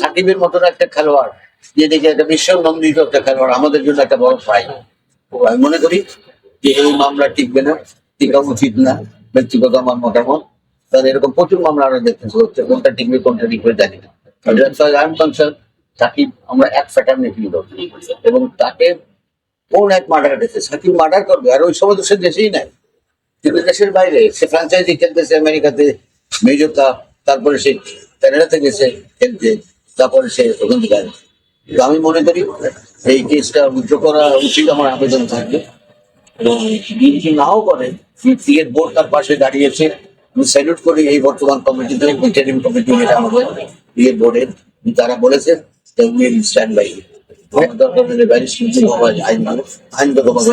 সাকিবের মতন একটা খেলোয়াড়, যে দেখে একটা বিশ্ব নন্দিত একটা খেলোয়াড়, আমাদের জন্য একটা বড় প্রাইজ আমি মনে করি যে এই মামলা টিকবে না, টিকা উচিত না, ব্যক্তিগত আমার মতামত। তাহলে এরকম প্রচুর মামলা আমরা দেখতে হচ্ছে কোনটা টিকবে কোনটা টিকবে, জানি না। সাকিব, আমরা এক প্যাটার্নে ফিল করছি এবং তাকে কোন এক মার্ডার করেছে সাকিব মার্ডার করবে, আর ওই সময় তো সে দেশেই নাই। কিন্তু দেশের বাইরে, সে ফ্রাঞ্চাইজি খেলতেছে, আমেরিকাতে মেজর কাপ তারপরে সে কানাডাতে গেছে, খেলতে। তারপরে সে ওখান থেকে। তো আমি মনে করি এই কেসটা উচ্চ করা উচিত আমার আবেদন থাকবে। এবং যদি নাও করে ক্রিকেট বোর্ড তার পাশে দাঁড়িয়েছে। আমি স্যালুট করি এই বর্তমান কমিটিতে ইন্টারিম কমিটি যেটা আমাদের ক্রিকেট বোর্ডের তারা বলেছে স্ট্যান্ড বাই দরকার হলে ব্যারিস্টার আইন আইনগত ভাবে